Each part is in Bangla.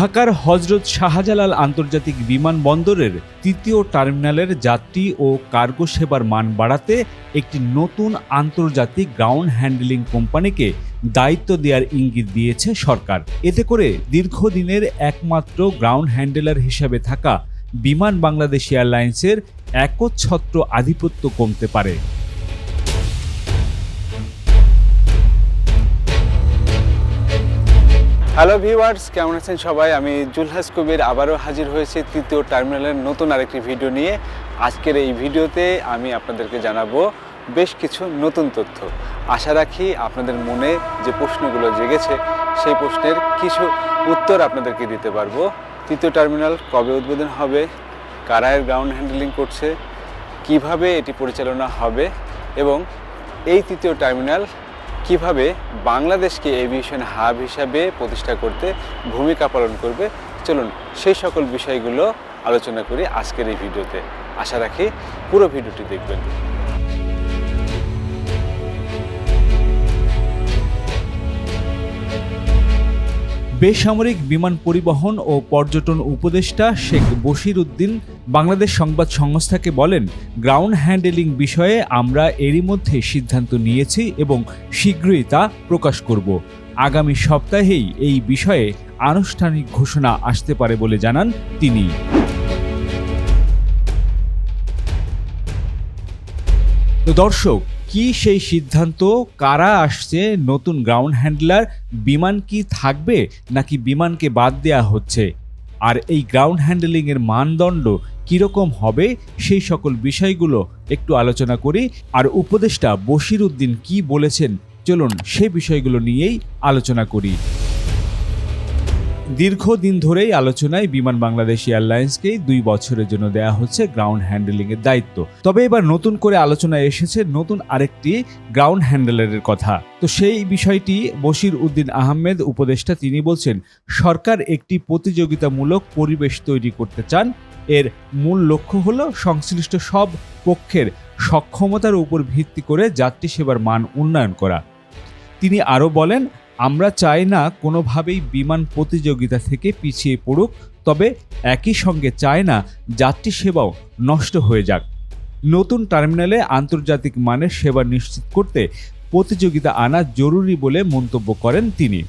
ঢাকার হজরত শাহজালাল আন্তর্জাতিক বিমানবন্দরের তৃতীয় টার্মিনালের যাত্রী ও কার্গো সেবার মান বাড়াতে একটি নতুন আন্তর্জাতিক গ্রাউন্ড হ্যান্ডলিং কোম্পানিকে দায়িত্ব দেওয়ার ইঙ্গিত দিয়েছে সরকার। এতে করে দীর্ঘদিনের একমাত্র গ্রাউন্ড হ্যান্ডেলার হিসেবে থাকা বিমান বাংলাদেশ এয়ারলাইন্সের একচ্ছত্র আধিপত্য কমতে পারে। হ্যালো ভিউয়ার্স কেমন আছেন সবাই? আমি জুলহাস কবির, আবারও হাজির হয়েছি তৃতীয় টার্মিনালের নতুন আরেকটি ভিডিও নিয়ে। আজকের এই ভিডিওতে আমি আপনাদেরকে জানাব বেশ কিছু নতুন তথ্য। আশা রাখি আপনাদের মনে যে প্রশ্নগুলো জেগেছে, সেই প্রশ্নের কিছু উত্তর আপনাদেরকে দিতে পারব। তৃতীয় টার্মিনাল কবে উদ্বোধন হবে? কারা এর গ্রাউন্ড হ্যান্ডেলিং করছে? কীভাবে এটি পরিচালনা হবে? এবং এই তৃতীয় টার্মিনাল কীভাবে বাংলাদেশকে এভিয়েশন হাব হিসাবে প্রতিষ্ঠা করতে ভূমিকা পালন করবে, চলুন সেই সকল বিষয়গুলো আলোচনা করি আজকের এই ভিডিওতে। আশা রাখি পুরো ভিডিওটি দেখবেন। বেসামরিক বিমান পরিবহন ও পর্যটন উপদেষ্টা শেখ বশির উদ্দিন বাংলাদেশ সংবাদ সংস্থাকে বলেন, গ্রাউন্ড হ্যান্ডেলিং বিষয়ে আমরা এরই মধ্যে সিদ্ধান্ত নিয়েছি এবং শীঘ্রই তা প্রকাশ করব। আগামী সপ্তাহেই এই বিষয়ে আনুষ্ঠানিক ঘোষণা আসতে পারে বলে জানান তিনি। দর্শক, কি সেই সিদ্ধান্ত? কারা আসছে? নতুন গ্রাউন্ড হ্যান্ডলার বিমান কি থাকবে নাকি বিমানকে বাদ দেয়া হচ্ছে? আর এই গ্রাউন্ড হ্যান্ডেলিংয়ের মানদণ্ড কীরকম হবে সেই সকল বিষয়গুলো একটু আলোচনা করি। আর উপদেষ্টা বশির উদ্দিন কি বলেছেন চলুন সে বিষয়গুলো নিয়েই আলোচনা করি। দীর্ঘদিন ধরেই আলোচনায় বিমান বাংলাদেশ এয়ারলাইন্সকেই দুই বছরের জন্য দেয়া হচ্ছে গ্রাউন্ড হ্যান্ডেলিং এর দায়িত্ব। তবে এবার নতুন করে আলোচনায় এসেছে নতুন আরেকটি গ্রাউন্ড হ্যান্ডেলারের কথা। তো সেই বিষয়টি বশির উদ্দিন আহমেদ, উপদেষ্টা, তিনি বলছেন, সরকার একটি প্রতিযোগিতামূলক পরিবেশ তৈরি করতে চান। এর মূল লক্ষ্য হল সংশ্লিষ্ট সব পক্ষের সক্ষমতার উপর ভিত্তি করে যাত্রী সেবার মান উন্নয়ন করা। তিনি আরও বলেন আমরা চাই না কোনোভাবেই বিমান প্রতিযোগিতা থেকে পিছিয়ে পড়ুক, তবে একই সঙ্গে চায় না যাত্রী সেবাও নষ্ট হয়ে যাক। নতুন টার্মিনালে আন্তর্জাতিক মানের সেবা নিশ্চিত করতে প্রতিযোগিতা আনা জরুরি বলে মন্তব্য করেন তিনি।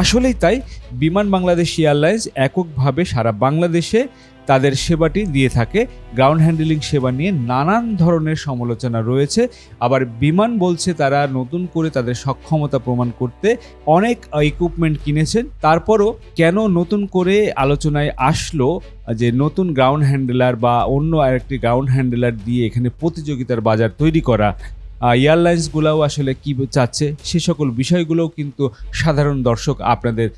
আসলেই তাই বিমান বাংলাদেশ এয়ারলাইন্স এককভাবে সারা বাংলাদেশে তাদের সেবাটি দিয়ে থাকে। গ্রাউন্ড হ্যান্ডেলিং সেবা নিয়ে নানান ধরনের সমালোচনা রয়েছে। আবার বিমান বলছে তারা নতুন করে তাদের সক্ষমতা প্রমাণ করতে অনেক ইকুইপমেন্ট কিনেছেন। তারপরও কেন নতুন করে আলোচনায় আসলো যে নতুন গ্রাউন্ড হ্যান্ডেলার বা অন্য আরেকটি গ্রাউন্ড হ্যান্ডেলার দিয়ে এখানে প্রতিযোগিতার বাজার তৈরি করা এয়ারলাইন্সগুলোও আসলে কি চাচ্ছে? সে সকল বিষয়গুলোও কিন্তু সাধারণ দর্শক আপনাদের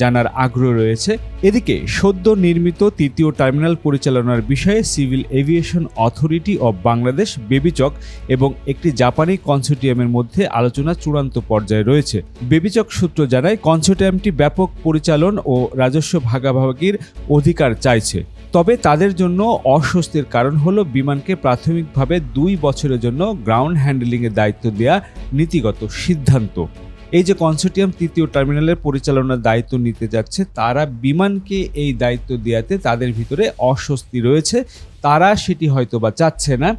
জানার আগ্রহ রয়েছে। এদিকে সদ্য নির্মিত তৃতীয় টার্মিনাল পরিচালনার বিষয়ে civil aviation authority of Bangladesh, Bebichak এবং একটি জাপানি কনসোর্টিয়ামের মধ্যে আলোচনা চূড়ান্ত পর্যায়ে রয়েছে। বেবিচক সূত্র জানায়, কনসোর্টিয়ামটি ব্যাপক পরিচালন ও রাজস্ব ভাগাভাগির অধিকার চাইছে। তবে তাদের জন্য অস্বস্তির কারণ হলো বিমানকে প্রাথমিকভাবে দুই বছরের জন্য গ্রাউন্ড হ্যান্ডেলিংয়ের দায়িত্ব দেওয়া নীতিগত সিদ্ধান্ত। এই যে কনসোর্টিয়াম তৃতীয় টার্মিনালের পরিচালনার দায়িত্ব নিতে যাচ্ছে, তারা বিমানকে এই দায়িত্ব দেওয়াতে তাদের ভিতরে অস্বস্তি রয়েছে। তারা সেটি হয়তো বা চাচ্ছে না।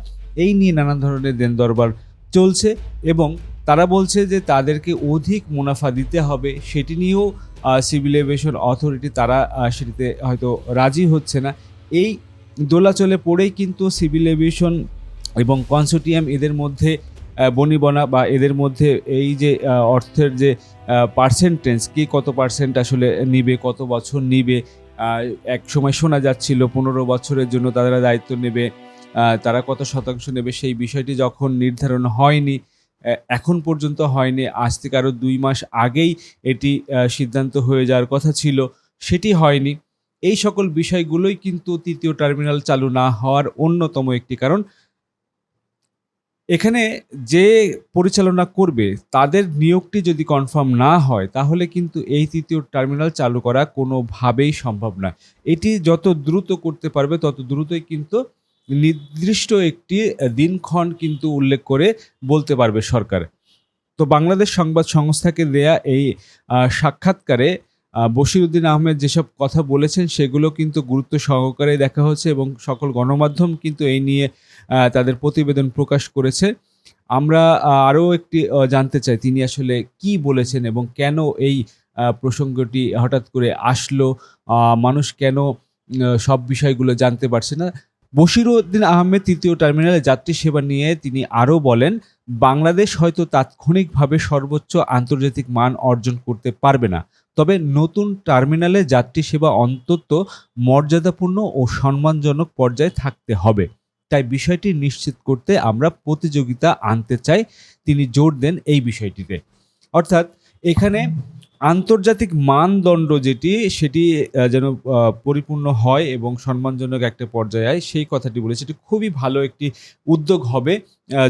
এই নিয়ে নানা ধরনের দেন দরবার চলছে এবং তারা বলছে যে তাদেরকে অধিক মুনাফা দিতে হবে, সেটি নিয়েও সিভিল এভিয়েশন অথরিটি তারা সেটিতে হয়তো রাজি হচ্ছে না। এই দোলাচলে পড়েই কিন্তু সিভিল এভিয়েশন এবং কনসোর্টিয়াম এদের মধ্যে বনিবনা বা এদের মধ্যে এই যে অর্থের যে পার্সেন্টেজ কে কত পার্সেন্ট আসলে নিবে, কত বছর নিবে এক সময় শোনা যাচ্ছিল পনেরো বছরের জন্য তারা দায়িত্ব নেবে তারা কত শতাংশ নেবে, সেই বিষয়টি যখন নির্ধারণ হয়নি এখন পর্যন্ত হয়নি। আজ থেকে আরও দুই মাস আগেই এটি সিদ্ধান্ত হয়ে যাওয়ার কথা ছিল। সেটি হয়নি। এই সকল বিষয়গুলোই কিন্তু তৃতীয় টার্মিনাল চালু না হওয়ার অন্যতম একটি কারণ। এখানে যে পরিচালনা করবে, তাদের নিয়োগটি যদি কনফার্ম না হয়, তাহলে কিন্তু এই তৃতীয় টার্মিনাল চালু করা কোনোভাবেই সম্ভব না এটি যত দ্রুত করতে পারবে, তত দ্রুতই কিন্তু নির্দিষ্ট একটি দিনক্ষণ কিন্তু উল্লেখ করে বলতে পারবে সরকার। তো বাংলাদেশ সংবাদ সংস্থাকে দেয়া এই সাক্ষাৎকারে আহ, বশিরউদ্দিন আহমেদ যেসব কথা বলেছেন সেগুলো কিন্তু গুরুত্ব সহকারে দেখা হচ্ছে এবং সকল গণমাধ্যম কিন্তু এই নিয়ে তাদের প্রতিবেদন প্রকাশ করেছে। আমরা আরও একটি জানতে চাই তিনি আসলে কি বলেছেন এবং কেন এই প্রসঙ্গটি হঠাৎ করে আসলো? মানুষ কেন সব বিষয়গুলো জানতে পারছে না? বশিরউদ্দিন আহমেদ তৃতীয় টার্মিনালে যাত্রী সেবা নিয়ে তিনি আরও বলেন, বাংলাদেশ হয়তো তাৎক্ষণিকভাবে সর্বোচ্চ আন্তর্জাতিক মান অর্জন করতে পারবে না। তবে নতুন টার্মিনালে যাত্রী সেবা অন্তত মর্যাদাপূর্ণ ও সম্মানজনক পর্যায়ে থাকতে হবে। তাই বিষয়টি নিশ্চিত করতে আমরা প্রতিযোগিতা আনতে চাই। তিনি জোর দেন এই বিষয়টিতে। অর্থাৎ এখানে আন্তর্জাতিক মানদণ্ড যেটি, সেটি যেন পরিপূর্ণ হয় এবং সম্মানজনক একটা পর্যায়ে আয়, সেই কথাটি বলে সেটি খুবই ভালো একটি উদ্যোগ হবে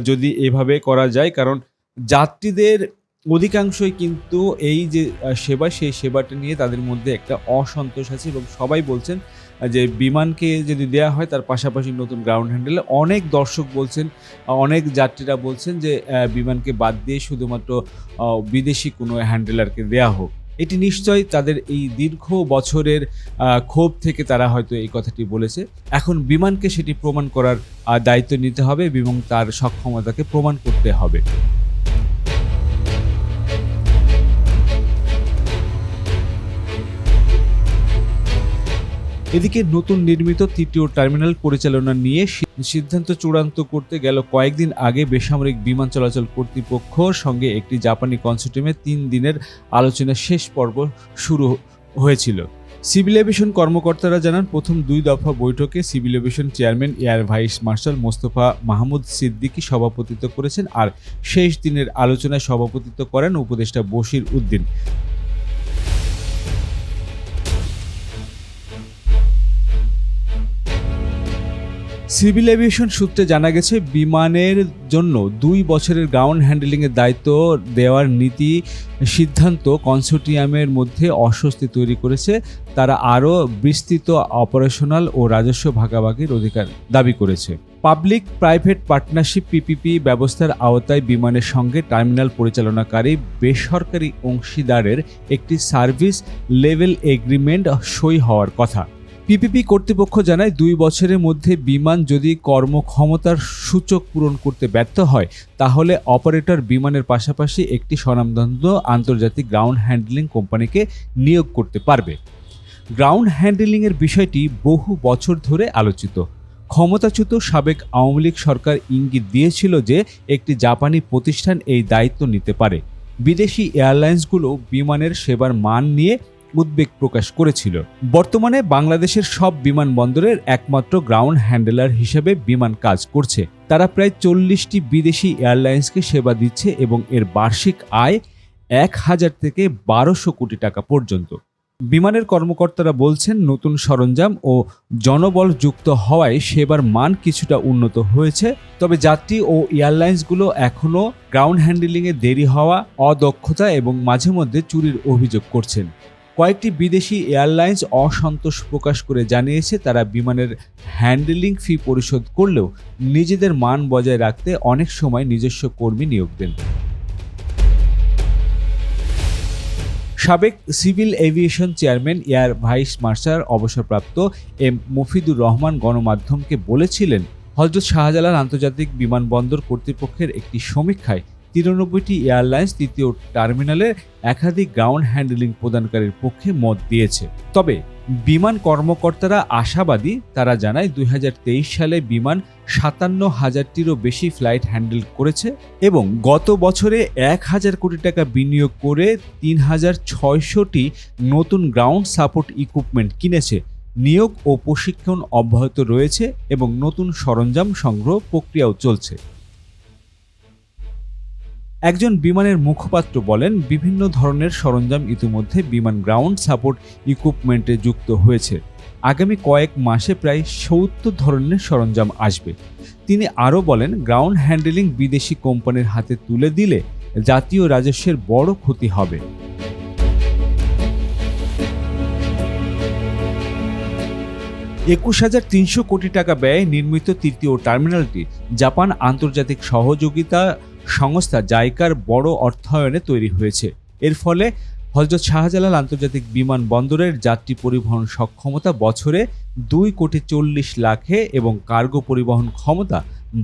যদি এভাবে করা যায়। কারণ যাত্রীদের অধিকাংশই কিন্তু এই যে সেবা, সেই সেবাটা নিয়ে তাদের মধ্যে একটা অসন্তোষ আছে এবং সবাই বলছেন যে বিমানকে যদি দেয়া হয়, তার পাশাপাশি নতুন গ্রাউন্ড হ্যান্ডেলে অনেক দর্শক বলছেন অনেক যাত্রীরা বলছেন যে বিমানকে বাদ দিয়ে শুধুমাত্র বিদেশি কোনো হ্যান্ডেলারকে দেয়া হোক। এটি নিশ্চয়ই তাদের এই দীর্ঘ বছরের ক্ষোভ থেকে তারা হয়তো এই কথাটি বলেছে। এখন বিমানকে সেটি প্রমাণ করার দায়িত্ব নিতে হবে এবং তার সক্ষমতাকে প্রমাণ করতে হবে। এদিকে নতুন নির্মিত তৃতীয় টার্মিনাল পরিচালনা নিয়ে সিদ্ধান্ত চূড়ান্ত করতে গেল কয়েকদিন আগে বেসামরিক বিমান চলাচল কর্তৃপক্ষর সঙ্গে একটি জাপানি কনসোর্টিয়ামে তিন দিনের আলোচনা শেষ পর্ব শুরু হয়েছিল। সিভিল এভিয়েশন কর্মকর্তারা জানান, প্রথম দুই দফা বৈঠকে civil aviation chairman, air vice marshal Mostafa Mahmud Siddiqui সভাপতিত্ব করেছেন আর শেষ দিনের আলোচনায় সভাপতিত্ব করেন উপদেষ্টা বশির উদ্দিন। সিভিল এভিয়েশন সূত্রে জানা গেছে, বিমানের জন্য দুই বছরের গ্রাউন্ড হ্যান্ডেলিংয়ের দায়িত্ব দেওয়ার নীতি সিদ্ধান্ত কনসোর্টিয়ামের মধ্যে অস্বস্তি তৈরি করেছে। তারা আরও বিস্তৃত, অপারেশনাল ও রাজস্ব ভাগাভাগির অধিকার দাবি করেছে। পাবলিক প্রাইভেট পার্টনারশিপ পিপিপি ব্যবস্থার আওতায় বিমানের সঙ্গে টার্মিনাল পরিচালনাকারী বেসরকারি অংশীদারের একটি সার্ভিস লেভেল এগ্রিমেন্ট সই হওয়ার কথা। পিপিপি কর্তৃপক্ষ জানায়, দুই বছরের মধ্যে বিমান যদি কর্মক্ষমতার সূচক পূরণ করতে ব্যর্থ হয়, তাহলে অপারেটর বিমানের পাশাপাশি একটি স্বনামধন্য আন্তর্জাতিক গ্রাউন্ড হ্যান্ডলিং কোম্পানিকে নিয়োগ করতে পারবে। গ্রাউন্ড হ্যান্ডলিংয়ের বিষয়টি বহু বছর ধরে আলোচিত। ক্ষমতাচ্যুত সাবেক আওয়ামী লীগ সরকার ইঙ্গিত দিয়েছিল যে একটি জাপানি প্রতিষ্ঠান এই দায়িত্ব নিতে পারে। বিদেশি এয়ারলাইন্সগুলো বিমানের সেবার মান নিয়ে উদ্বেগ প্রকাশ করেছিল। বর্তমানে বাংলাদেশের সব বিমানবন্দরের একমাত্র গ্রাউন্ড হ্যান্ডেলার হিসেবে বিমান কাজ করছে। তারা প্রায় চল্লিশটি বিদেশি এয়ারলাইন্সকে সেবা দিচ্ছে এবং এর বার্ষিক আয় এক হাজার থেকে বারোশো কোটি টাকা পর্যন্ত। বিমানের কর্মকর্তারা বলছেন, নতুন সরঞ্জাম ও জনবল যুক্ত হওয়ায় সেবার মান কিছুটা উন্নত হয়েছে, তবে যাত্রী ও এয়ারলাইন্সগুলো এখনও গ্রাউন্ড হ্যান্ডেলিংয়ে দেরি হওয়া, অদক্ষতা এবং মাঝে মধ্যে চুরির অভিযোগ করছেন। কয়েকটি বিদেশি এয়ারলাইন্স অসন্তোষ প্রকাশ করে জানিয়েছে, তারা বিমানের হ্যান্ডেলিং ফি পরিশোধ করলেও নিজেদের মান বজায় রাখতে অনেক সময় নিজস্ব কর্মী নিয়োগ দেন। সাবেক civil aviation chairman, air vice marshal, অবসরপ্রাপ্ত এম মফিদুর রহমান গণমাধ্যমকে বলেছিলেন, হজরত শাহজালাল আন্তর্জাতিক বিমানবন্দর কর্তৃপক্ষের একটি সমীক্ষায় তিরানব্বইটি এয়ারলাইন্স তৃতীয় টার্মিনালের একাধিক গ্রাউন্ড হ্যান্ডলিং প্রদানকারীর পক্ষে মত দিয়েছে। তবে বিমান কর্মকর্তারা আশাবাদী, তারা জানায় দু হাজার তেইশ সালে বিমান সাতান্ন হাজারটিরও বেশি ফ্লাইট হ্যান্ডেল করেছে এবং গত বছরে এক হাজার কোটি টাকা বিনিয়োগ করে তিন হাজার ছয়শটি নতুন গ্রাউন্ড সাপোর্ট ইকুইপমেন্ট কিনেছে। নিয়োগ ও প্রশিক্ষণ অব্যাহত রয়েছে এবং নতুন সরঞ্জাম সংগ্রহ প্রক্রিয়াও চলছে। একজন বিমানের মুখপাত্র বলেন, বিভিন্ন ধরনের সরঞ্জাম ইতিমধ্যে বিমান গ্রাউন্ড সাপোর্ট ইকুইপমেন্টে যুক্ত হয়েছে। আগামী কয়েক মাসে প্রায় সত্তর ধরনের সরঞ্জাম আসবে। তিনি আরও বলেন, গ্রাউন্ড হ্যান্ডেলিং বিদেশি কোম্পানির হাতে তুলে দিলে জাতীয় রাজস্বের বড় ক্ষতি হবে। একুশ হাজার তিনশো কোটি টাকা ব্যয়ে নির্মিত তৃতীয় টার্মিনালটি জাপান আন্তর্জাতিক সহযোগিতা সংস্থা জাইকার বড় অর্থায়নে তৈরি হয়েছে। এর ফলে হজরত শাহজালাল আন্তর্জাতিক বিমানবন্দরের যাত্রী পরিবহন সক্ষমতা বছরে দুই কোটি চল্লিশ লাখে এবং কার্গো পরিবহন ক্ষমতা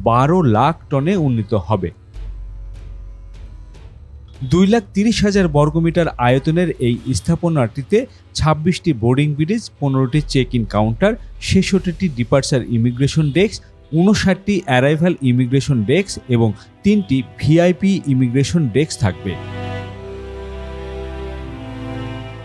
বারো লাখ টনে উন্নীত হবে। দুই লাখ তিরিশ হাজার বর্গমিটার আয়তনের এই স্থাপনাটিতে ছাব্বিশটি বোর্ডিং ব্রিজ, পনেরোটি চেক ইন কাউন্টার, ছেষট্টিটি ডিপার্চার ইমিগ্রেশন ডেস্ক উনষাটটি অ্যারাইভাল ইমিগ্রেশন ডেস্ক এবং তিনটি ভিআইপি ইমিগ্রেশন ডেস্ক থাকবে।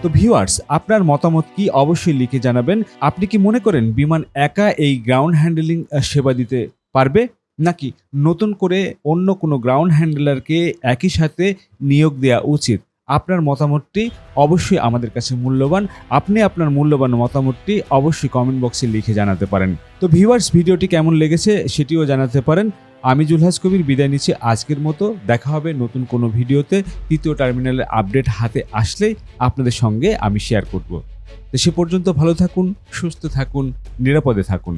তো ভিউয়ার্স, আপনার মতামত কি অবশ্যই লিখে জানাবেন। আপনি কি মনে করেন বিমান একা এই গ্রাউন্ড হ্যান্ডেলিং সেবা দিতে পারবে? নাকি নতুন করে অন্য কোনো গ্রাউন্ড হ্যান্ডেলারকে একই সাথে নিয়োগ দেওয়া উচিত? আপনার মতামতটি অবশ্যই আমাদের কাছে মূল্যবান। আপনি আপনার মূল্যবান মতামতটি অবশ্যই কমেন্ট বক্সে লিখে জানাতে পারেন। তো ভিউয়ার্স ভিডিওটি কেমন লেগেছে সেটিও জানাতে পারেন। আমি জুলহাস কবির বিদায় নিচ্ছি আজকের মতো। দেখা হবে নতুন কোনো ভিডিওতে। তৃতীয় টার্মিনালের আপডেট হাতে আসলে আপনাদের সঙ্গে আমি শেয়ার করব। তো সে পর্যন্ত ভালো থাকুন, সুস্থ থাকুন, নিরাপদে থাকুন।